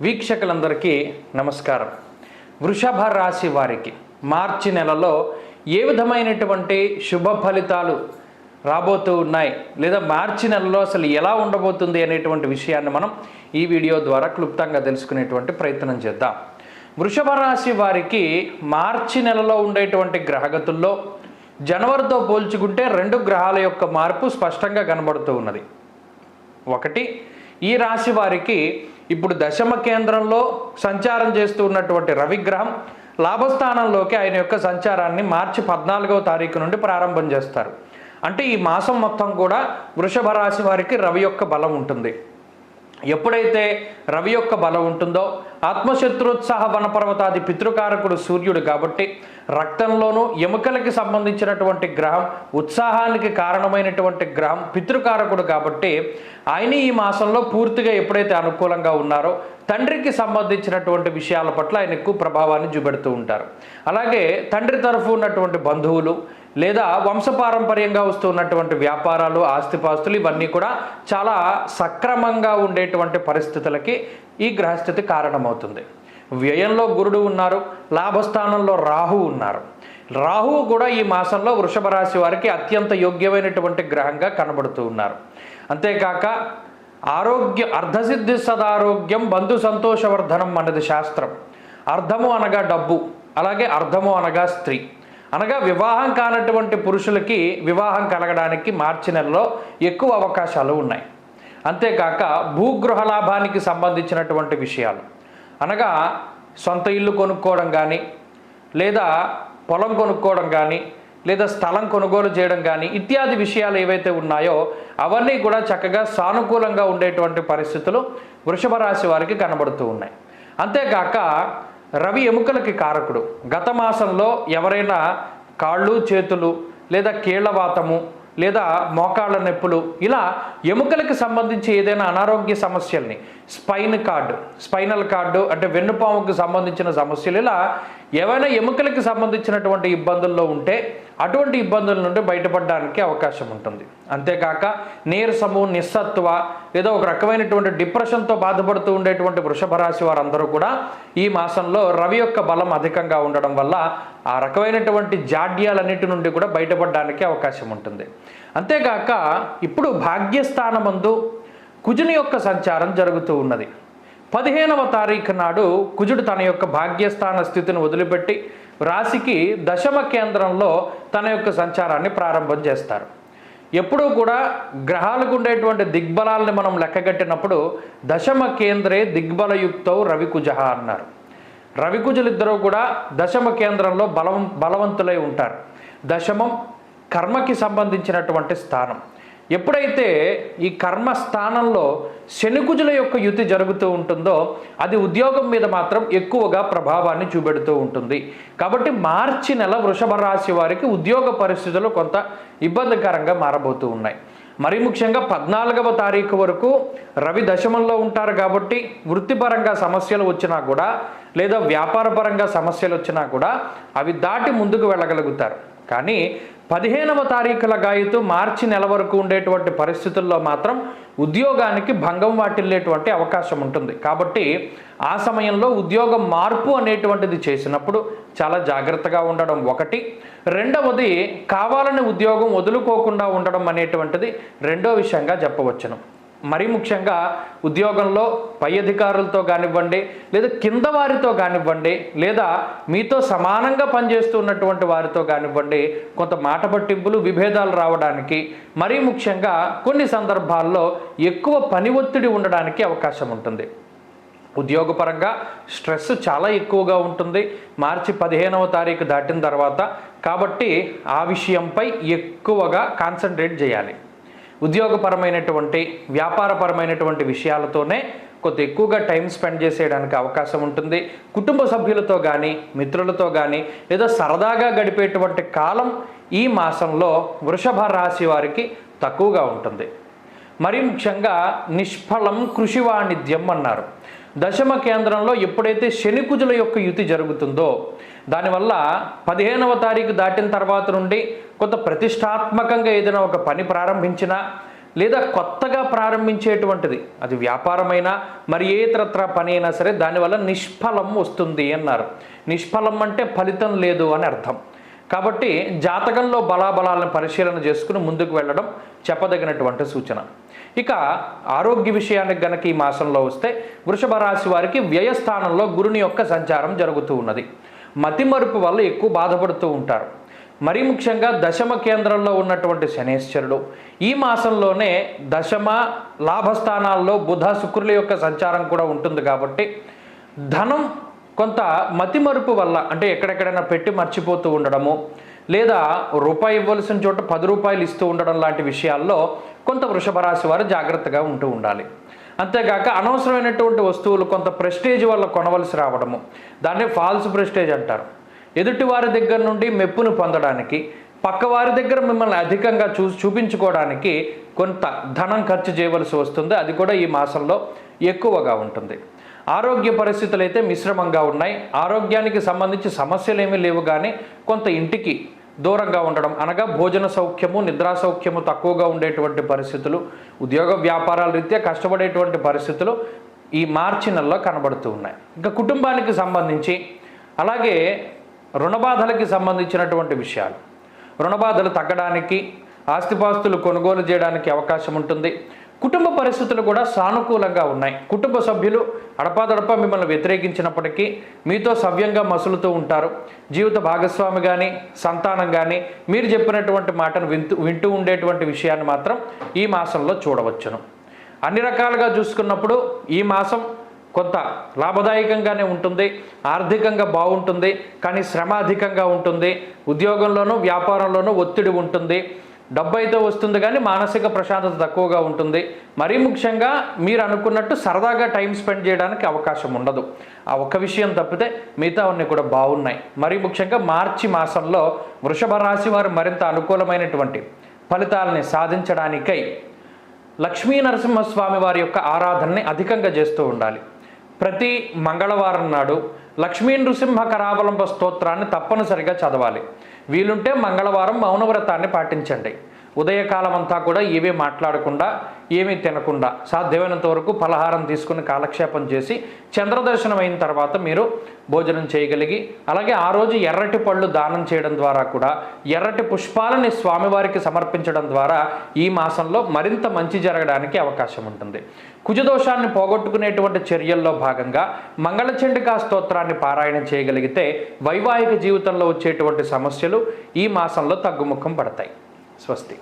వీక్షకులందరికీ నమస్కారం. వృషభ రాశి వారికి మార్చి నెలలో ఏ విధమైనటువంటి శుభ ఫలితాలు రాబోతూ ఉన్నాయి? లేదా మార్చి నెలలో అసలు ఎలా ఉండబోతుంది అనేటువంటి విషయాన్ని మనం ఈ వీడియో ద్వారా క్లుప్తంగా తెలుసుకునేటువంటి ప్రయత్నం చేద్దాం. వృషభ రాశి వారికి మార్చి నెలలో ఉండేటువంటి గ్రహగతుల్లో జనవరితో పోల్చుకుంటే రెండు గ్రహాల యొక్క మార్పు స్పష్టంగా కనబడుతూ ఉన్నది. ఒకటి ఈ రాశి వారికి ఇప్పుడు దశమ కేంద్రంలో సంచారం చేస్తూ ఉన్నటువంటి రవిగ్రహం లాభస్థానంలోకి ఆయన యొక్క సంచారాన్ని మార్చి పద్నాలుగవ తారీఖు నుండి ప్రారంభం చేస్తారు. అంటే ఈ మాసం మొత్తం కూడా వృషభ రాశి వారికి రవి యొక్క బలం ఉంటుంది. ఎప్పుడైతే రవి యొక్క బలం ఉంటుందో ఆత్మశత్రుత్సాహ వనపర్వతాది పితృకారకుడు సూర్యుడు కాబట్టి రక్తంలోనూ ఎముకలకి సంబంధించినటువంటి గ్రహం ఉత్సాహానికి కారణమైనటువంటి గ్రహం పితృకారకుడు కాబట్టి ఆయన ఈ మాసంలో పూర్తిగా ఎప్పుడైతే అనుకూలంగా ఉన్నారో తండ్రికి సంబంధించినటువంటి విషయాల పట్ల ఆయన ఎక్కువ ప్రభావాన్ని చూపెడుతూ ఉంటారు. అలాగే తండ్రి తరఫు ఉన్నటువంటి బంధువులు లేదా వంశపారంపర్యంగా వస్తున్నటువంటి వ్యాపారాలు ఆస్తిపాస్తులు ఇవన్నీ కూడా చాలా సక్రమంగా ఉండేటువంటి పరిస్థితులకి ఈ గ్రహస్థితి కారణమవుతుంది. వ్యయంలో గురుడు ఉన్నారు లాభస్థానంలో రాహు ఉన్నారు. రాహువు కూడా ఈ మాసంలో వృషభ రాశి వారికి అత్యంత యోగ్యమైనటువంటి గ్రహంగా కనబడుతూ ఉన్నారు. అంతేకాక ఆరోగ్య అర్ధసిద్ధి సదారోగ్యం బంధు సంతోషవర్ధనం అన్నది శాస్త్రం. అర్ధము అనగా డబ్బు అలాగే అర్ధము అనగా స్త్రీ. అనగా వివాహం కానటువంటి పురుషులకి వివాహం కలగడానికి మార్చి నెలలో ఎక్కువ అవకాశాలు ఉన్నాయి. అంతేకాక భూగృహ లాభానికి సంబంధించినటువంటి విషయాలు. అనగా సొంత ఇల్లు కొనుక్కోవడం కానీ లేదా పొలం కొనుక్కోవడం కానీ లేదా స్థలం కొనుగోలు చేయడం కానీ ఇత్యాది విషయాలు ఏవైతే ఉన్నాయో అవన్నీ కూడా చక్కగా సానుకూలంగా ఉండేటువంటి పరిస్థితులు వృషభ రాశి వారికి కనబడుతూ ఉన్నాయి. అంతేకాక రవి ఎముకలకి కారకుడు. గత మాసంలో ఎవరైనా కాళ్ళు చేతులు లేదా కీళ్ళవాతము లేదా మోకాళ్ళ నొప్పులు ఇలా ఎముకలకు సంబంధించి ఏదైనా అనారోగ్య సమస్యల్ని స్పైన్ కార్డు స్పైనల్ కార్డు అంటే వెన్నుపాముకు సంబంధించిన సమస్యలు ఇలా ఏవైనా ఎముకలకు సంబంధించినటువంటి ఇబ్బందుల్లో ఉంటే అటువంటి ఇబ్బందుల నుండి బయటపడడానికి అవకాశం ఉంటుంది. అంతేకాక నీరసము నిస్సత్వ ఏదో ఒక రకమైనటువంటి డిప్రెషన్తో బాధపడుతూ ఉండేటువంటి వృషభ రాశి వారందరూ కూడా ఈ మాసంలో రవి యొక్క బలం అధికంగా ఉండడం వల్ల ఆ రకమైనటువంటి జాడ్యాలన్నిటి నుండి కూడా బయటపడడానికి అవకాశం ఉంటుంది. అంతేకాక ఇప్పుడు భాగ్యస్థానమందు కుజుని యొక్క సంచారం జరుగుతూ ఉన్నది. పదిహేనవ తారీఖు నాడు కుజుడు తన యొక్క భాగ్యస్థాన స్థితిని వదిలిపెట్టి రాశికి దశమ కేంద్రంలో తన యొక్క సంచారాన్ని ప్రారంభం చేస్తారు. ఎప్పుడూ కూడా గ్రహాలకు ఉండేటువంటి దిగ్బలాల్ని మనం లెక్కగట్టినప్పుడు దశమ కేంద్రే దిగ్బలయుక్తవు రవికుజ అన్నారు. రవికుజులిద్దరూ కూడా దశమ కేంద్రంలో బలవం బలవంతులై ఉంటారు. దశమం కర్మకి సంబంధించినటువంటి స్థానం. ఎప్పుడైతే ఈ కర్మ స్థానంలో శనికుజుల యొక్క యుతి జరుగుతూ ఉంటుందో అది ఉద్యోగం మీద మాత్రం ఎక్కువగా ప్రభావాన్ని చూపెడుతూ ఉంటుంది. కాబట్టి మార్చి నెల వృషభ రాశి వారికి ఉద్యోగ పరిస్థితులు కొంత ఇబ్బందికరంగా మారబోతూ ఉన్నాయి. మరీ ముఖ్యంగా పద్నాలుగవ తారీఖు వరకు రవి దశమంలో ఉంటారు కాబట్టి వృత్తిపరంగా సమస్యలు వచ్చినా కూడా లేదా వ్యాపారపరంగా సమస్యలు వచ్చినా కూడా అవి దాటి ముందుకు వెళ్ళగలుగుతారు. కానీ పదిహేనవ తారీఖుల గాయతూ మార్చి నెల వరకు ఉండేటువంటి పరిస్థితుల్లో మాత్రం ఉద్యోగానికి భంగం వాటిల్లేటువంటి అవకాశం ఉంటుంది. కాబట్టి ఆ సమయంలో ఉద్యోగం మార్పు అనేటువంటిది చేసినప్పుడు చాలా జాగ్రత్తగా ఉండడం ఒకటి. రెండవది కావాలని ఉద్యోగం వదులుకోకుండా ఉండడం అనేటువంటిది రెండో విషయంగా చెప్పవచ్చును. మరీ ముఖ్యంగా ఉద్యోగంలో పై అధికారులతో కానివ్వండి లేదా కింద వారితో కానివ్వండి లేదా మీతో సమానంగా పనిచేస్తున్నటువంటి వారితో కానివ్వండి కొంత మాట పట్టింపులు విభేదాలు రావడానికి మరీ ముఖ్యంగా కొన్ని సందర్భాల్లో ఎక్కువ పని ఒత్తిడి ఉండడానికి అవకాశం ఉంటుంది. ఉద్యోగపరంగా స్ట్రెస్ చాలా ఎక్కువగా ఉంటుంది. మార్చి పదిహేనవ తారీఖు దాటిన తర్వాత కాబట్టి ఆ విషయంపై ఎక్కువగా కాన్సన్ట్రేట్ చేయాలి. ఉద్యోగపరమైనటువంటి వ్యాపారపరమైనటువంటి విషయాలతోనే కొంత ఎక్కువగా టైం స్పెండ్ చేసేయడానికి అవకాశం ఉంటుంది. కుటుంబ సభ్యులతో కానీ మిత్రులతో కానీ లేదా సరదాగా గడిపేటువంటి కాలం ఈ మాసంలో వృషభ రాశి వారికి తక్కువగా ఉంటుంది. మరి ముఖ్యంగా నిష్ఫలం కృషి వాణిజ్యం అన్నారు. దశమ కేంద్రంలో ఎప్పుడైతే శనికుజుల యొక్క యుతి జరుగుతుందో దానివల్ల పదిహేనవ తారీఖు దాటిన తర్వాత నుండి కొంత ప్రతిష్టాత్మకంగా ఏదైనా ఒక పని ప్రారంభించినా లేదా కొత్తగా ప్రారంభించేటువంటిది అది వ్యాపారమైనా మరి ఏ ఇతరత్ర పని అయినా సరే దానివల్ల నిష్ఫలం వస్తుంది అన్నారు. నిష్ఫలం అంటే ఫలితం లేదు అని అర్థం. కాబట్టి జాతకంలో బలాబలాలను పరిశీలన చేసుకుని ముందుకు వెళ్ళడం చెప్పదగినటువంటి సూచన. ఇక ఆరోగ్య విషయానికి గనక ఈ మాసంలో వస్తే వృషభ రాశి వారికి వ్యయస్థానంలో గురుని యొక్క సంచారం జరుగుతూ ఉన్నది. మతిమరుపు వల్ల ఎక్కువ బాధపడుతూ ఉంటారు. మరీ ముఖ్యంగా దశమ కేంద్రంలో ఉన్నటువంటి శనేశ్వరుడు ఈ మాసంలోనే దశమ లాభస్థానాల్లో బుధ శుక్రుల యొక్క సంచారం కూడా ఉంటుంది కాబట్టి ధనం కొంత మతిమరుపు వల్ల అంటే ఎక్కడెక్కడైనా పెట్టి మర్చిపోతూ ఉండడము లేదా రూపాయి ఇవ్వాల్సిన చోట పది రూపాయలు ఇస్తూ ఉండడం లాంటి విషయాల్లో కొంత వృషభ రాశి వారు జాగ్రత్తగా ఉంటూ ఉండాలి. అంతేగాక అనవసరమైనటువంటి వస్తువులు కొంత ప్రెస్టేజ్ వల్ల కొనవలసి రావడము దాన్ని ఫాల్స్ ప్రెస్టేజ్ అంటారు. ఎదుటి వారి దగ్గర నుండి మెప్పును పొందడానికి పక్కవారి దగ్గర మిమ్మల్ని అధికంగా చూ చూపించుకోవడానికి కొంత ధనం ఖర్చు చేయవలసి వస్తుంది. అది కూడా ఈ మాసంలో ఎక్కువగా ఉంటుంది. ఆరోగ్య పరిస్థితులు అయితే మిశ్రమంగా ఉన్నాయి. ఆరోగ్యానికి సంబంధించి సమస్యలు ఏమీ లేవు కానీ కొంత ఇంటికి దూరంగా ఉండడం అనగా భోజన సౌఖ్యము నిద్రా సౌఖ్యము తక్కువగా ఉండేటువంటి పరిస్థితులు ఉద్యోగ వ్యాపారాల రీత్యా కష్టపడేటువంటి పరిస్థితులు ఈ మార్చి నెలలో కనబడుతూ ఉన్నాయి. ఇంకా కుటుంబానికి సంబంధించి అలాగే రుణబాధలకి సంబంధించినటువంటి విషయాలు. రుణబాధలు తగ్గడానికి ఆస్తిపాస్తులు కొనుగోలు చేయడానికి అవకాశం ఉంటుంది. కుటుంబ పరిస్థితులు కూడా సానుకూలంగా ఉన్నాయి. కుటుంబ సభ్యులు అడపాదడపా మిమ్మల్ని వ్యతిరేకించినప్పటికీ మీతో సవ్యంగా మసులుతూ ఉంటారు. జీవిత భాగస్వామి కానీ సంతానం కానీ మీరు చెప్పినటువంటి మాటను వింటూ వింటూ ఉండేటువంటి విషయాన్ని మాత్రం ఈ మాసంలో చూడవచ్చును. అన్ని రకాలుగా చూసుకున్నప్పుడు ఈ మాసం కొంత లాభదాయకంగానే ఉంటుంది ఆర్థికంగా బాగుంటుంది కానీ శ్రమ అధికంగా ఉంటుంది ఉద్యోగంలోనూ వ్యాపారంలోనూ ఒత్తిడి ఉంటుంది. డబ్బు అయితే వస్తుంది కానీ మానసిక ప్రశాంతత తక్కువగా ఉంటుంది. మరీ ముఖ్యంగా మీరు అనుకున్నట్టు సరదాగా టైం స్పెండ్ చేయడానికి అవకాశం ఉండదు. ఆ ఒక్క విషయం తప్పితే మిగతా అన్నీ కూడా బాగున్నాయి. మరీ ముఖ్యంగా మార్చి మాసంలో వృషభ రాశి వారు మరింత అనుకూలమైనటువంటి ఫలితాలని సాధించడానికై లక్ష్మీ నరసింహస్వామి వారి యొక్క ఆరాధనని అధికంగా చేస్తూ ఉండాలి. ప్రతి మంగళవారం నాడు లక్ష్మీ నృసింహ కరావలంబ స్తోత్రాన్ని తప్పనిసరిగా చదవాలి. వీలుంటే మంగళవారం మౌనవ్రతాన్ని పాటించండి. ఉదయకాలం అంతా కూడా ఏమీ మాట్లాడకుండా ఏమీ తినకుండా సాధ్యమైనంత వరకు పలహారం తీసుకుని కాలక్షేపం చేసి చంద్రదర్శనం అయిన తర్వాత మీరు భోజనం చేయగలిగి అలాగే ఆ రోజు ఎర్రటి పళ్ళు దానం చేయడం ద్వారా కూడా ఎర్రటి పుష్పాలని స్వామివారికి సమర్పించడం ద్వారా ఈ మాసంలో మరింత మంచి జరగడానికి అవకాశం ఉంటుంది. కుజదోషాన్ని పోగొట్టుకునేటువంటి చర్యల్లో భాగంగా మంగళచండికా స్తోత్రాన్ని పారాయణం చేయగలిగితే వైవాహిక జీవితంలో వచ్చేటువంటి సమస్యలు ఈ మాసంలో తగ్గుముఖం పడతాయి. స్వస్తి.